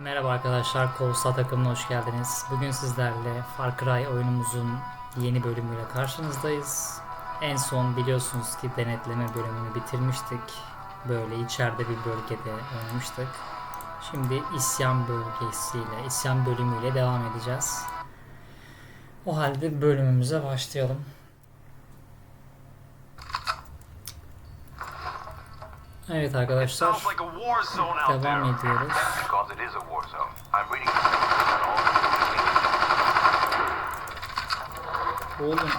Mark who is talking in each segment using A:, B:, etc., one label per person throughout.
A: Merhaba arkadaşlar, Kovsa takımına hoş geldiniz. Bugün sizlerle Far Cry oyunumuzun yeni bölümüyle karşınızdayız. En son biliyorsunuz ki denetleme bölümünü bitirmiştik. Böyle içeride bir bölgede oynamıştık. Şimdi isyan bölgesiyle, isyan bölümüyle devam edeceğiz. O halde bölümümüze başlayalım. Evet arkadaşlar,
B: Sounds like a war zone out there.
A: devam ediyoruz.
C: Because it is a war zone. I'm reading all
A: Oğlum.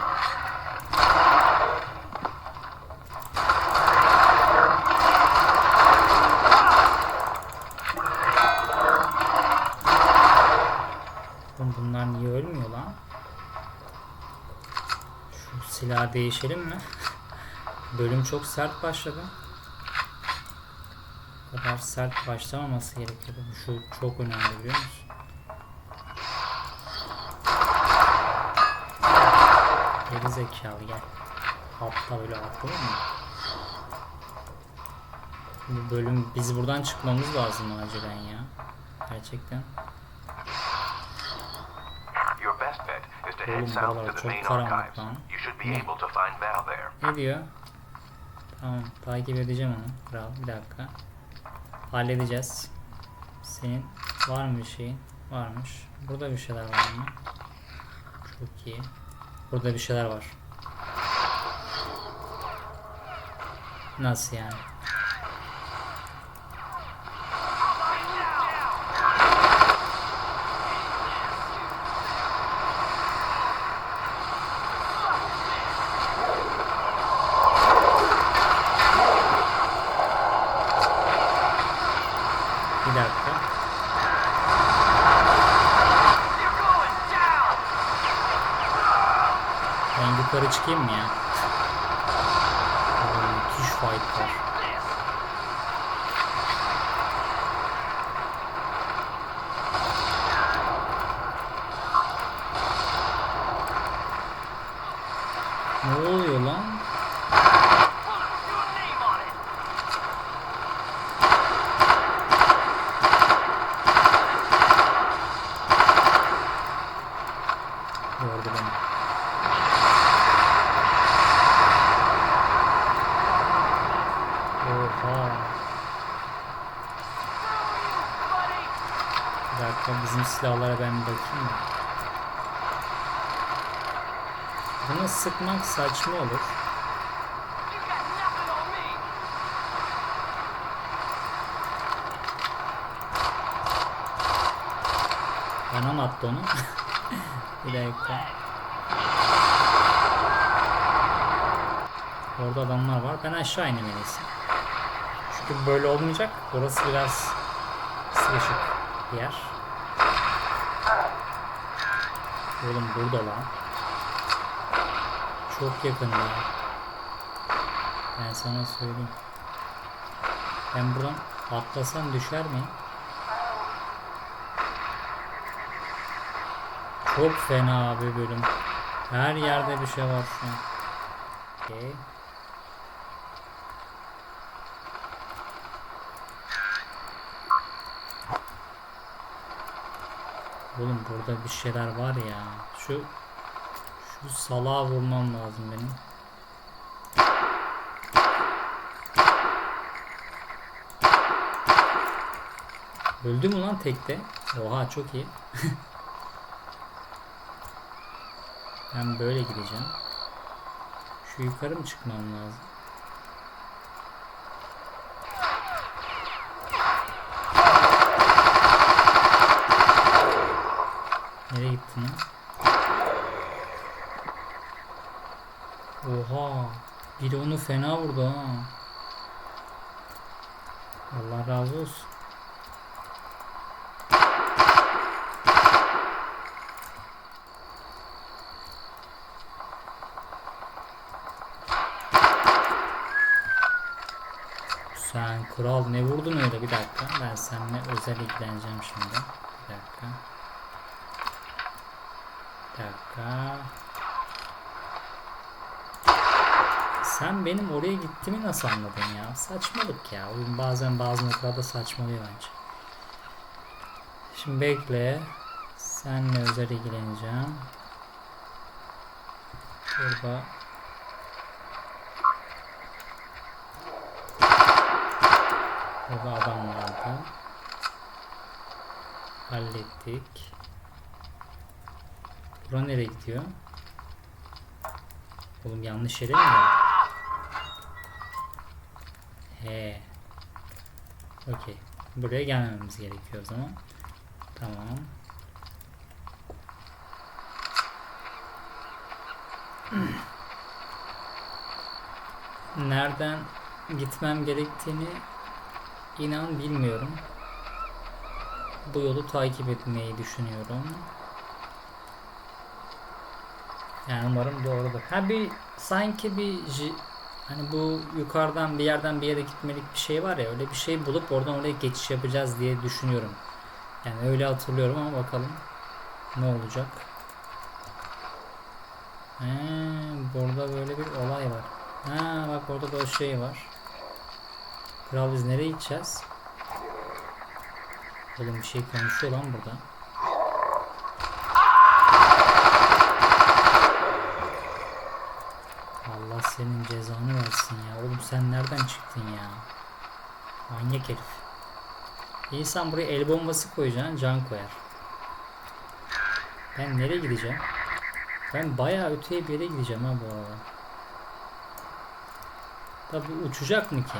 A: Oğlum bunlar niye ölmüyor lan? Şu silah değişelim mi? Bölüm çok sert başladı. Bu kadar sert başlamaması gerekiyordu. Şu çok önemli biliyor musun? Geri zekalı gel. Atla öyle atlanır mı? Bu bölüm biz buradan çıkmamız lazım acilen ya. Gerçekten. Oğlum, buralar çok karanlık lan. Ne? Ne diyor? Tamam takip edeceğim onu. Kral bir dakika. Halledeceğiz. Senin var mı bir şeyin? Varmış. Burada bir şeyler var mı? Çok iyi. Burada bir şeyler var. Nasıl yani? Bir dakika.
B: You're going down.
A: Ben yukarı çıkayım mı ya? Oo, Müthiş fight var. Ne oluyor lan?
B: Put your name on it.
A: Gördü beni. Oha. Bir dakika bizim silahlara ben bakayım mı? Bunu sıkmak saçma olur. Mı attı onu? bir dakika. Orada adamlar var. Ben aşağı inemeliyim. Çünkü böyle olmayacak. Burası biraz sıkışık bir yer. Oğlum burada lan. Çok yakında. Ben sana söyleyeyim. Ben buradan atlasam düşer miyim? Çok fena bir bölüm. Her yerde bir şey var şu an. Okey. Oğlum burada bir şeyler var ya. Şu şu salağa vurmam lazım benim. Öldü mü lan tekte? Oha çok iyi. Ben böyle gideceğim. Şu yukarı mı çıkmam lazım? Lan? Oha! Biri onu fena vurdu ha. Allah razı olsun. Sen kral ne vurdun öyle bir dakika. Ben seninle özel ilgileneceğim şimdi. Bir dakika. Bir dakika. Sen benim oraya gittiğimi nasıl anladın ya? Saçmalık ya. Oyun bazen bazı noktalarda saçmalıyor bence. Şimdi bekle. Senle özel ilgileneceğim. Burada Burada adam vardı. Hallettik. Bura nereye gidiyor? Oğlum yanlış yere mi? He. Okey. Buraya gelmememiz gerekiyor o zaman. Tamam. Nereden gitmem gerektiğini inan bilmiyorum. Bu yolu takip etmeyi düşünüyorum. Yani umarım doğrudur. Ha bir sanki bir hani bu yukarıdan bir yerden bir yere gitmelik bir şey var ya öyle bir şey bulup oradan oraya geçiş yapacağız diye düşünüyorum. Yani öyle hatırlıyorum ama bakalım ne olacak. He, burada böyle bir olay var. Ha bak orada da o şey var. Kral biz nereye gideceğiz? Oğlum bir şey konuşuyor lan burada. Allah senin cezanı versin ya. Oğlum sen nereden çıktın ya? Manyak herif. İnsan buraya el bombası koyacaksın can koyar. Ben nereye gideceğim? Ben bayağı öteye bir yere gideceğim ha bu arada. Tabi uçacak mı ki?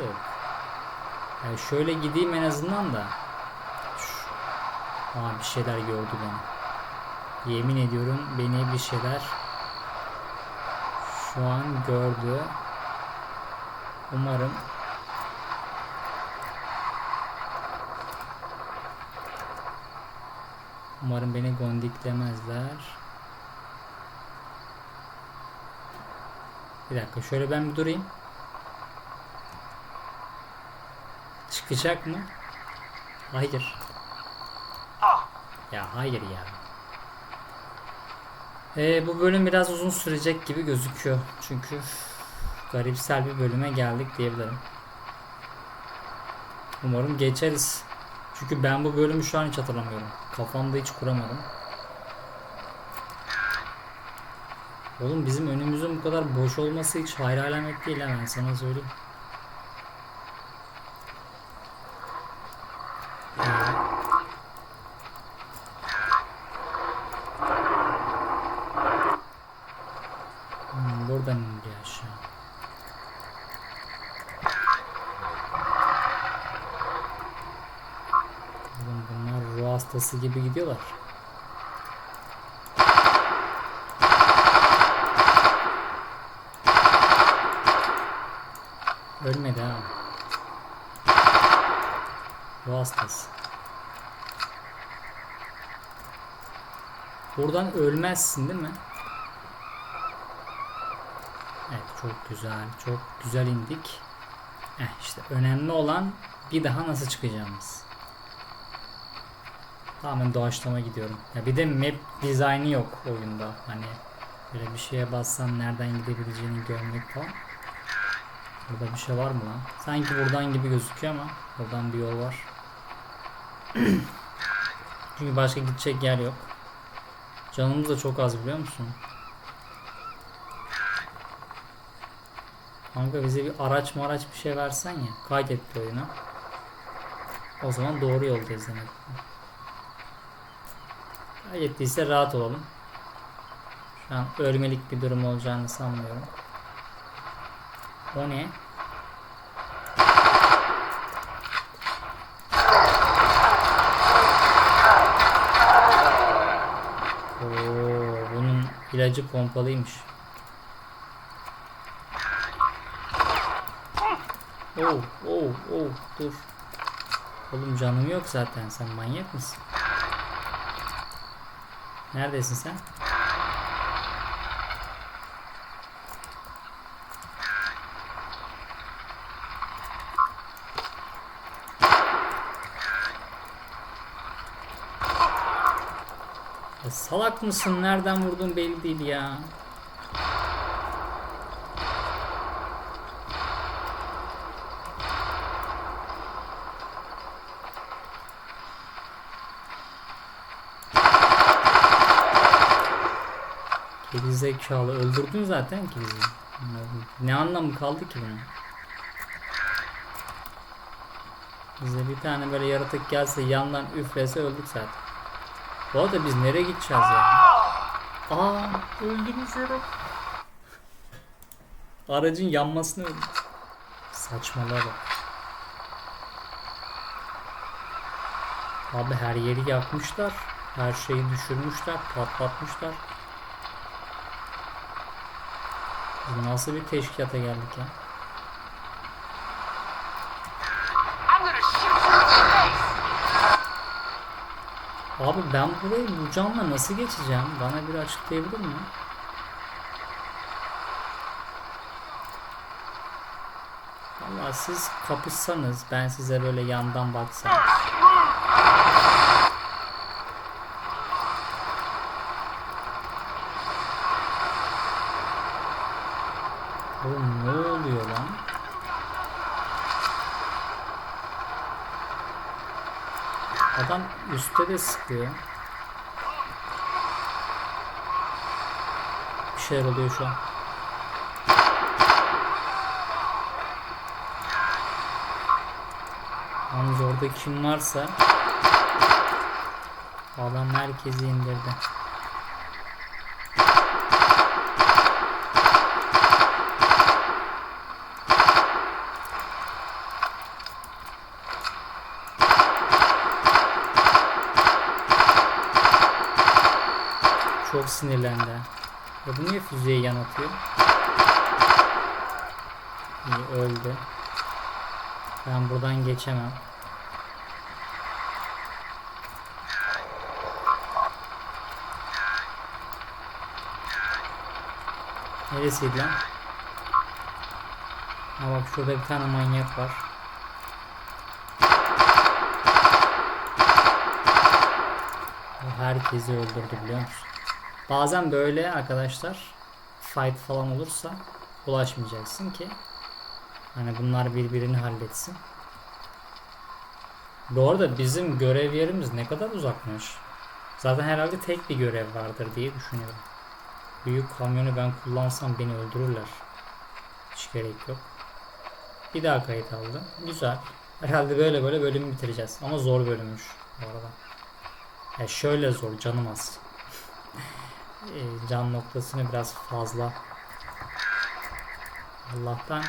A: Yok. Yani şöyle gideyim en azından da. Aa bir şeyler gördü beni. Yemin ediyorum beni bir şeyler şu an gördü. Umarım Umarım beni gondiklemezler. Bir dakika şöyle ben bir durayım. Çıkacak mı? Hayır. Ya hayır ya. Ee, bu bölüm biraz uzun sürecek gibi gözüküyor. Çünkü garipsel bir bölüme geldik diyebilirim. Umarım geçeriz. Çünkü ben bu bölümü şu an hiç hatırlamıyorum. Kafamda hiç kuramadım. Oğlum bizim önümüzün bu kadar boş olması hiç hayır alamet değil ha ben sana söyleyeyim. Hmm, buradan indi aşağı. Oğlum bunlar ruh hastası gibi gidiyorlar. Ölmedi ha. Ruh hastası. Buradan ölmezsin değil mi? Evet çok güzel. Çok güzel indik. Eh işte önemli olan bir daha nasıl çıkacağımız. Tamamen doğaçlama gidiyorum. Ya bir de map dizaynı yok oyunda. Hani böyle bir şeye bassan nereden gidebileceğini görmek falan. Burada bir şey var mı lan? Sanki buradan gibi gözüküyor ama buradan bir yol var. Çünkü başka gidecek yer yok. Canımız da çok az biliyor musun? Kanka bize bir araç maraç bir şey versen ya. Kaydet bir oyuna. O zaman doğru yoldayız demek. Kaydettiyse rahat olalım. Şu an ölmelik bir durum olacağını sanmıyorum. O ne? Oo, bunun ilacı pompalıymış. Oh, oh, oh, dur. Oğlum canım yok zaten. Sen manyak mısın? Neredesin sen? Salak mısın? Nereden vurdun belli değil ya. Geri zekalı öldürdün zaten ki bizi. Ne anlamı kaldı ki bunun? Bize bir tane böyle yaratık gelse yandan üflese öldük zaten. Bu arada biz nereye gideceğiz ya? Aa öldünüz herif. Aracın yanmasını öldü. Saçmalığa bak. Abi her yeri yakmışlar. Her şeyi düşürmüşler, patlatmışlar. Biz nasıl bir teşkilata geldik ya? Abi ben burayı bu camla nasıl geçeceğim? Bana bir açıklayabilir mi? Valla siz kapışsanız ben size böyle yandan baksam. Oğlum ne oluyor lan? Üstte de sıkıyor. Bir şeyler oluyor şu an. Yalnız orada kim varsa adam herkesi indirdi. Çok sinirlendi. Ya bu niye füzeyi yan atıyor? İyi öldü. Ben buradan geçemem. Neresiydi lan? Ha bak şurada bir tane manyak var. Herkesi öldürdü biliyor musun? Bazen böyle arkadaşlar fight falan olursa ulaşmayacaksın ki hani bunlar birbirini halletsin. Bu arada bizim görev yerimiz ne kadar uzakmış. Zaten herhalde tek bir görev vardır diye düşünüyorum. Büyük kamyonu ben kullansam beni öldürürler. Hiç gerek yok. Bir daha kayıt aldı. Güzel. Herhalde böyle böyle bölümü bitireceğiz. Ama zor bölümmüş bu arada. Ya şöyle zor canım az. E, can noktasını biraz fazla. Allah'tan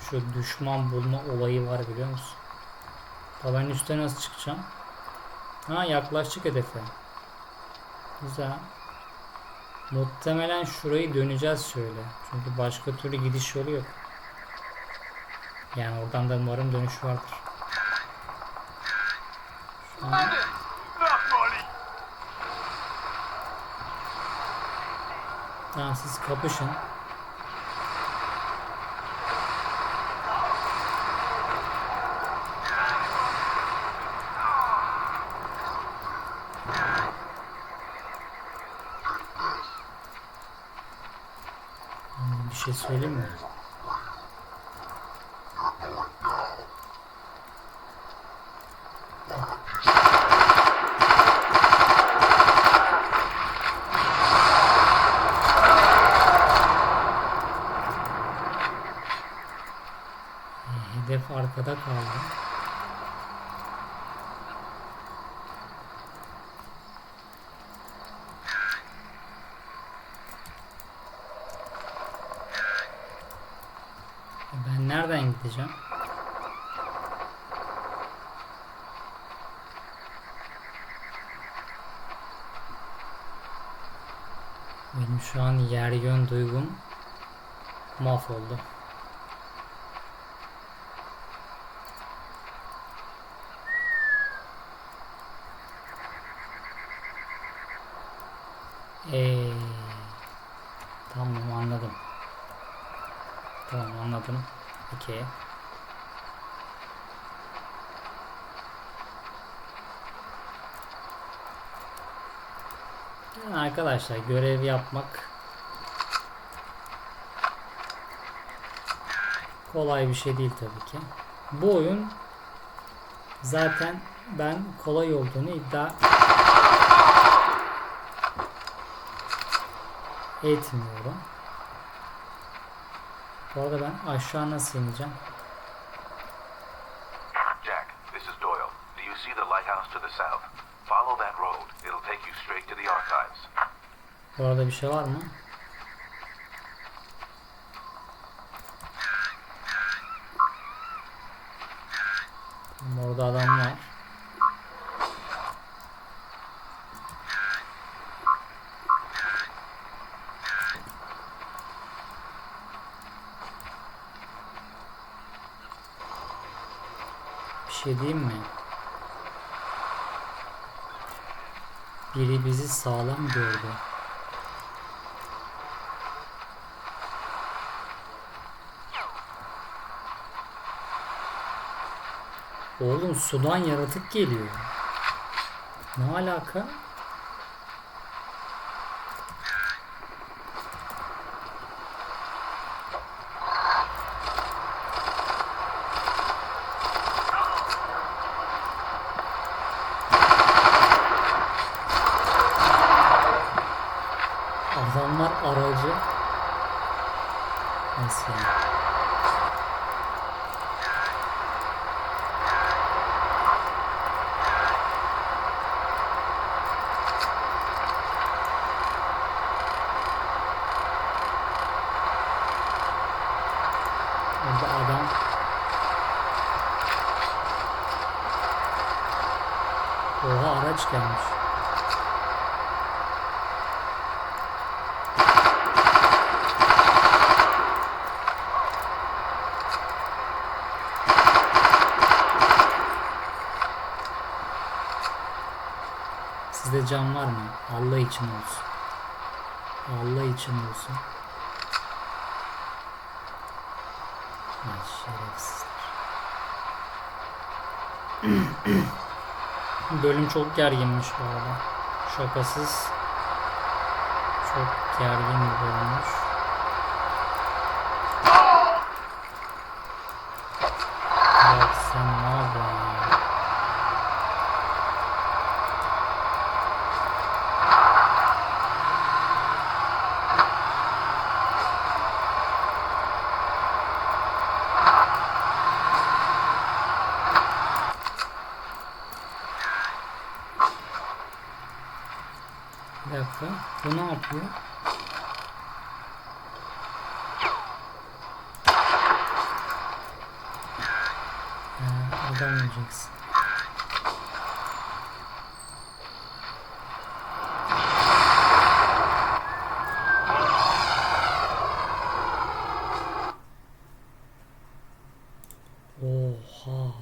A: şu düşman bulma olayı var biliyor musun? Ben üstte nasıl çıkacağım? Ha yaklaştık hedefe. Güzel. Muhtemelen şurayı döneceğiz şöyle. Çünkü başka türlü gidiş yolu yok. Yani oradan da umarım dönüş vardır. Şu an
B: Not funny!
A: Tamam siz kapışın. Bir şey söyleyeyim mi? Hedef arkada kaldı. E Ben nereden gideceğim? Benim şu an yer yön duygum mahvoldu. Ee, tamam anladım. Tamam anladım. Peki. Arkadaşlar görev yapmak kolay bir şey değil tabii ki. Bu oyun zaten ben kolay olduğunu iddia etmiyorum. Bu arada ben aşağı nasıl ineceğim? Bu arada bir şey var mı? Orada adam var. Bir şey diyeyim mi? Biri bizi sağlam gördü. Oğlum sudan yaratık geliyor. Ne alaka? Adamlar aracı Nasıl yani? Orada adam Araç gelmiş. Sizde can var mı? Allah için olsun. Allah için olsun. Ay şerefsizler. Bölüm çok gerginmiş bu arada. Şakasız. Çok gergin bir bölümmüş. Bak sen ne yapıyorsun ya? Bir dakika. Yapıyor? Ha, adam olacaksın. Oha.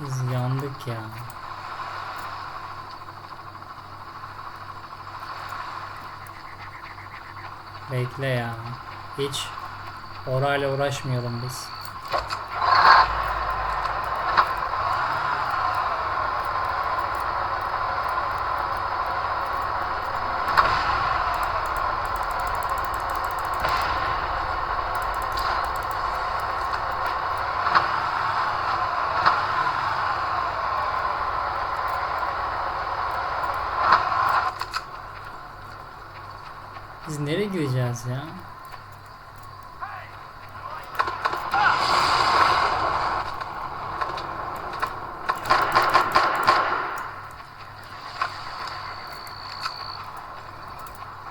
A: Biz yandık ya. Bekle ya. Hiç orayla uğraşmayalım biz. Biz nereye ya?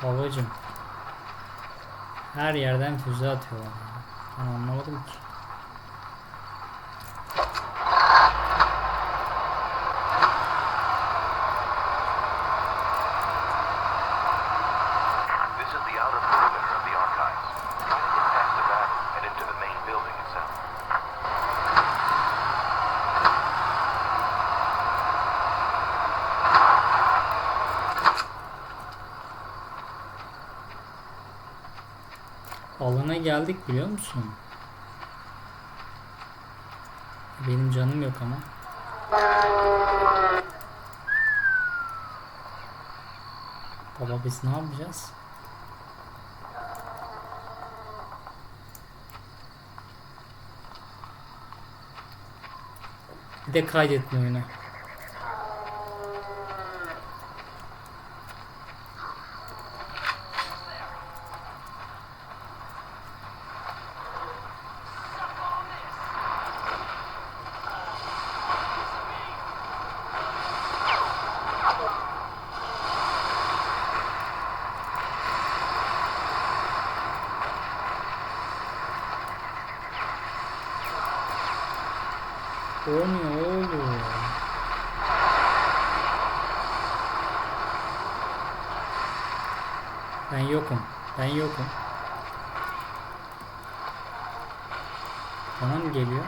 A: Babacım. Her yerden füze atıyorlar. Ben anlamadım ki. Sona geldik biliyor musun? Benim canım yok ama. Baba biz ne yapacağız? Bir de kaydetme oyunu. O ne oğlum? Ben yokum. Ben yokum. Bana mı geliyor?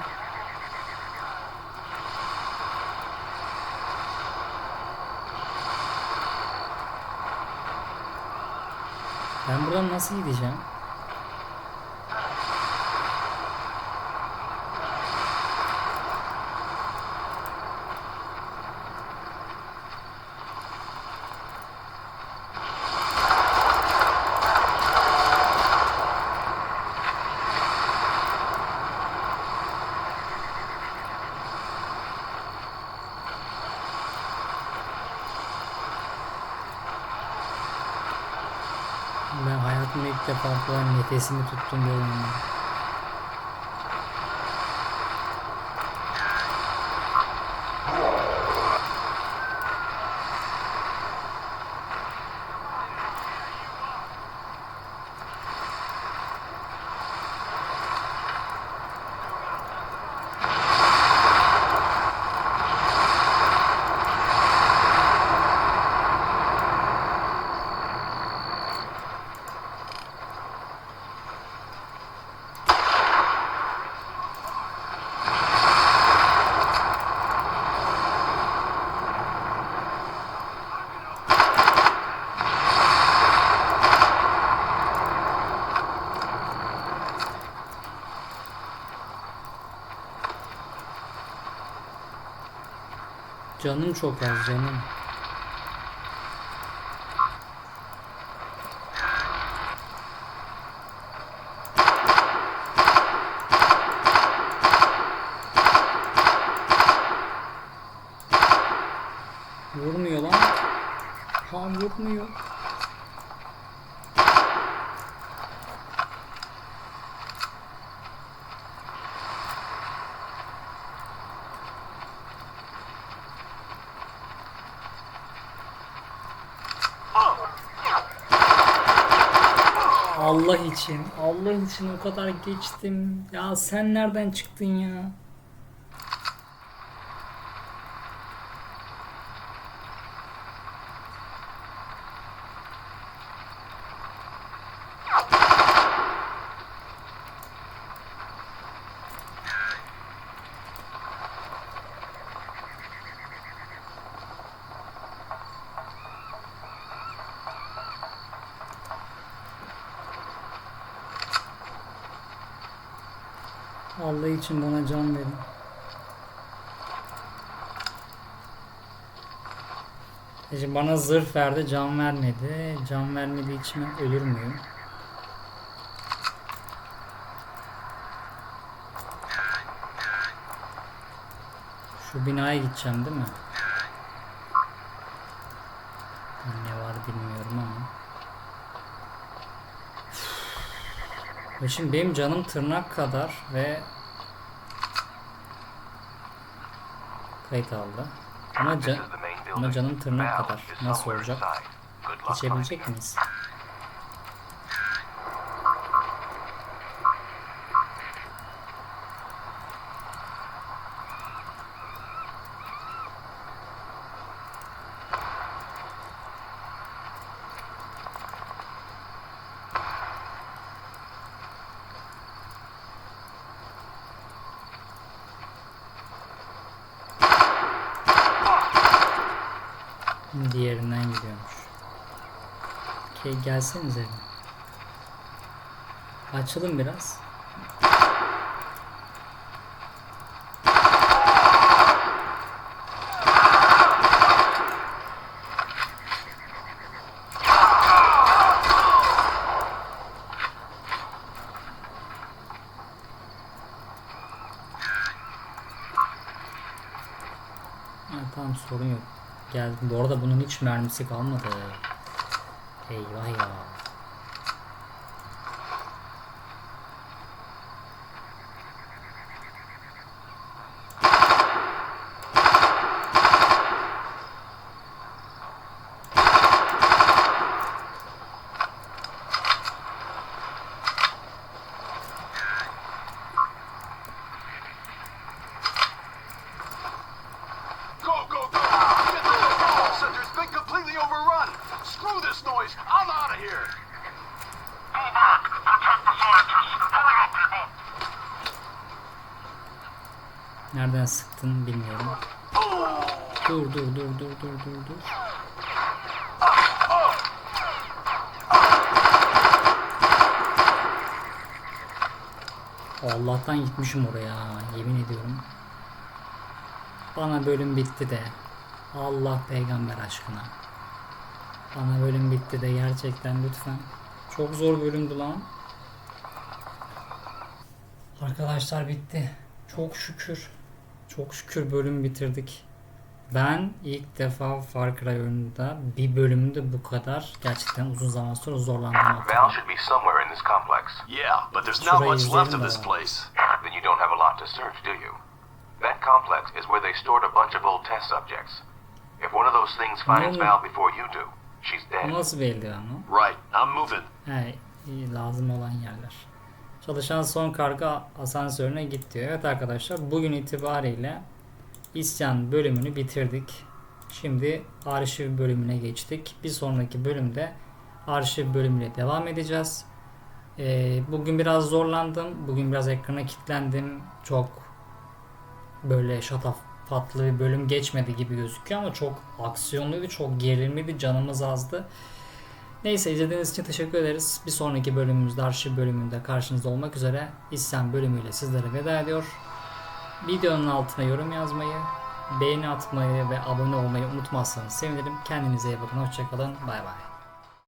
A: Ben buradan nasıl gideceğim? Ben hayatımda ilk defa bu kadar nefesimi tuttum diyorum. Canım çok az canım. Vurmuyor lan. Ha vurmuyor. Allah için, Allah için o kadar geçtim. Ya sen nereden çıktın ya? Allah için bana can verin. Şimdi bana zırh verdi, can vermedi. Can vermediği için ölür müyüm? Şu binaya gideceğim değil mi? Ne var bilmiyorum ama. Ve şimdi benim canım tırnak kadar ve kayıt aldı. Ama, can, ama canım tırnak kadar. Nasıl olacak? Geçebilecek miyiz? Gelsenize. Açalım biraz. Ha, tamam sorun yok. Geldim. Bu arada bunun hiç mermisi kalmadı.
B: 哎呦哎 yo.
A: Nereden sıktın bilmiyorum. Dur dur dur dur dur dur dur. Allah'tan gitmişim oraya yemin ediyorum. Bana bölüm bitti de. Allah peygamber aşkına. Bana bölüm bitti de gerçekten lütfen. Çok zor bölümdü lan. Arkadaşlar bitti. Çok şükür. Çok şükür bölüm bitirdik. Ben ilk defa Far Cry oyununda bir bölümde bu kadar gerçekten uzun zaman sonra zorlandım
C: Val should be somewhere in this complex.
D: Yeah, but there's not much left of this place.
C: Then you don't have a lot to search, do you? That complex is where they stored a bunch of old test subjects. If one of those things finds. Val before you do, she's dead.
A: nasıl bir eldiven lan?
D: Right, I'm moving.
A: He, iyi, lazım olan yerler. Çalışan son karga asansörüne git diyor. Evet arkadaşlar bugün itibariyle isyan bölümünü bitirdik. Şimdi arşiv bölümüne geçtik. Bir sonraki bölümde arşiv bölümüyle devam edeceğiz. Ee, bugün biraz zorlandım. Bugün biraz ekrana kilitlendim. Çok böyle şatafatlı bir bölüm geçmedi gibi gözüküyor ama çok aksiyonluydu, çok gerilimliydi, canımız azdı. Neyse izlediğiniz için teşekkür ederiz. Bir sonraki bölümümüzde arşiv bölümünde karşınızda olmak üzere isyan bölümüyle sizlere veda ediyor. Videonun altına yorum yazmayı, beğeni atmayı ve abone olmayı unutmazsanız sevinirim. Kendinize iyi bakın. Hoşçakalın. Bay bay.